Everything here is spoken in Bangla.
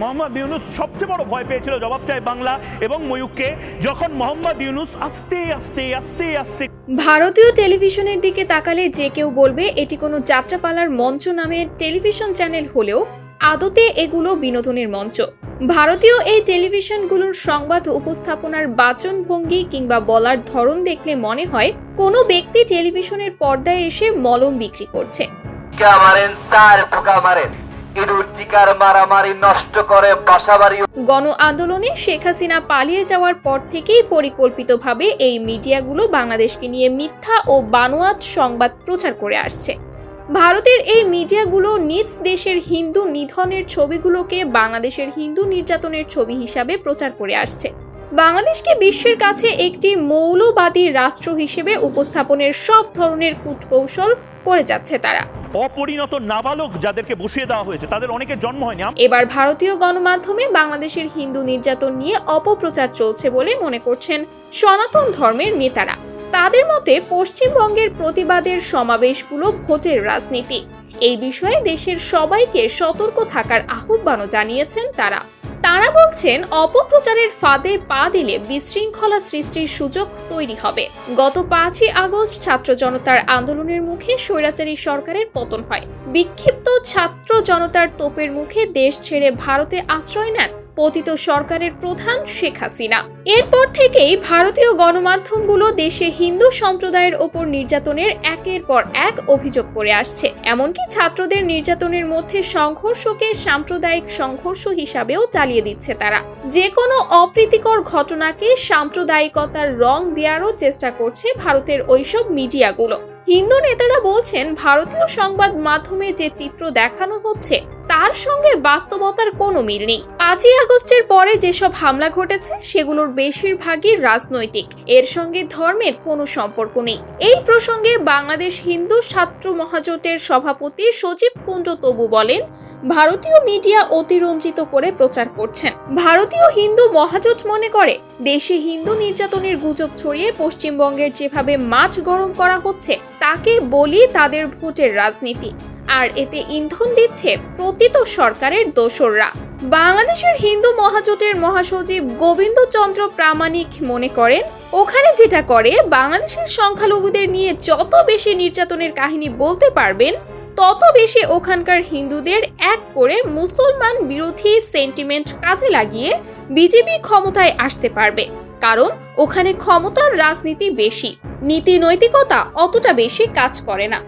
মোহাম্মদ ইউনুস সবচেয়ে বড় ভয় পেয়েছিল জবাব চাই বাংলা এবং ময়ূককে যখন মোহাম্মদ ইউনুস আস্তে আস্তে আস্তে আস্তে ভারতীয় টেলিভিশনের দিকে তাকালে যে কেউ বলবে এটি কোনো যাত্রাপালার মঞ্চ নামের টেলিভিশন চ্যানেল হলেও আদতে এগুলো বিনোদনের মঞ্চ। ভারতীয় এই টেলিভিশনগুলোর সংবাদ উপস্থাপনার বাচনভঙ্গি কিংবা বলার ধরন দেখলে মনে হয় কোনো ব্যক্তি টেলিভিশনের পর্দায় এসে মলম বিক্রি করছে। মারেন পোকা মারেন। গণ আন্দোলনে শেখ হাসিনা পালিয়ে যাওয়ার পর থেকেই পরিকল্পিতভাবে এই মিডিয়াগুলো বাংলাদেশকে নিয়ে মিথ্যা ও বানোয়াত সংবাদ প্রচার করে আসছে। ভারতের এই মিডিয়াগুলো নিজ দেশের হিন্দু নিধনের ছবিগুলোকে বাংলাদেশের হিন্দু নির্যাতনের ছবি হিসাবে প্রচার করে আসছে। বাংলাদেশকে বিশ্বের কাছে একটি মৌলবাদী রাষ্ট্র হিসেবে উপস্থাপনের সব ধরনের কূটকৌশল করে যাচ্ছে তারা। অপরিণত নাবালক যাদেরকে বসিয়ে দেওয়া হয়েছে তাদের অনেকের জন্ম হয়নি। এবার ভারতীয় গণমাধ্যমে বাংলাদেশের হিন্দু নির্যাতন নিয়ে অপপ্রচার চলছে বলে মনে করছেন সনাতন ধর্মের নেতারা। তাদের মতে পশ্চিমবঙ্গের প্রতিবাদের সমাবেশগুলো ভোটের রাজনীতি। এই বিষয়ে দেশের সবাইকে সতর্ক থাকার আহ্বানও জানিয়েছেন তারা। তারা বলছেন অপপ্রচারের ফাঁদে পা দিলে বিশৃঙ্খলা সৃষ্টির সুযোগ তৈরি হবে। গত পাঁচই আগস্ট ছাত্র জনতার আন্দোলনের মুখে স্বৈরাচারী সরকারের পতন হয়। বিক্ষিপ্ত ছাত্র জনতার তোপের মুখে দেশ ছেড়ে ভারতে আশ্রয় নেন পতিত সরকারের প্রধান শেখ হাসিনা। এরপর থেকেই ভারতীয় গণমাধ্যমগুলো দেশে হিন্দু সম্প্রদায়ের ওপর নির্যাতনের একের পর এক অভিযোগ করে আসছে। এমনকি ছাত্রদের নির্যাতনের মধ্যে সংঘর্ষকে সাম্প্রদায়িক সংঘর্ষ হিসাবেও চালিয়ে দিচ্ছে তারা। যে কোনো অপ্রীতিকর ঘটনাকে সাম্প্রদায়িকতার রং দেওয়ারও চেষ্টা করছে ভারতের ওইসব মিডিয়াগুলো। হিন্দু নেতারা বলছেন, ভারতীয় সংবাদ মাধ্যমে যে চিত্র দেখানো হচ্ছে তার সঙ্গে বাস্তবতার কোনো মিল নেই। পাঁচই আগস্টের পরে যেসব হামলা ঘটেছে, সেগুলোর বেশিরভাগই রাজনৈতিক। এর সঙ্গে ধর্মের কোনো সম্পর্ক নেই। এই প্রসঙ্গে বাংলাদেশ হিন্দু ছাত্র মহাজোটের সভাপতি সজীব কুণ্ড তবু বলেন, ভারতীয় মিডিয়া অতিরঞ্জিত করে প্রচার করছেন। ভারতীয় হিন্দু মহাজোট মনে করে, দেশে হিন্দু নির্যাতনের গুজব ছড়িয়ে পশ্চিমবঙ্গের যেভাবে মাঠ গরম করা হচ্ছে, তাকে বলি তাদের ভোটের রাজনীতি। আর এতে ইন্ধন দিচ্ছে প্রতীত সরকারের দোসররা। বাংলাদেশের হিন্দু মহাজোটের মহাসচিব গোবিন্দচন্দ্র প্রামাণিক মনে করেন, ওখানে যেটা করে, বাংলাদেশের সংখ্যালঘুদের নিয়ে যত বেশি নির্যাতনের কাহিনী বলতে পারবেন, তত বেশি ওখানকার হিন্দুদের এক করে মুসলমান বিরোধী সেন্টিমেন্ট কাজে লাগিয়ে বিজেপি ক্ষমতায় আসতে পারবে, কারণ ওখানে ক্ষমতার রাজনীতি বেশি, নীতি নৈতিকতা অতটা বেশি কাজ করে না।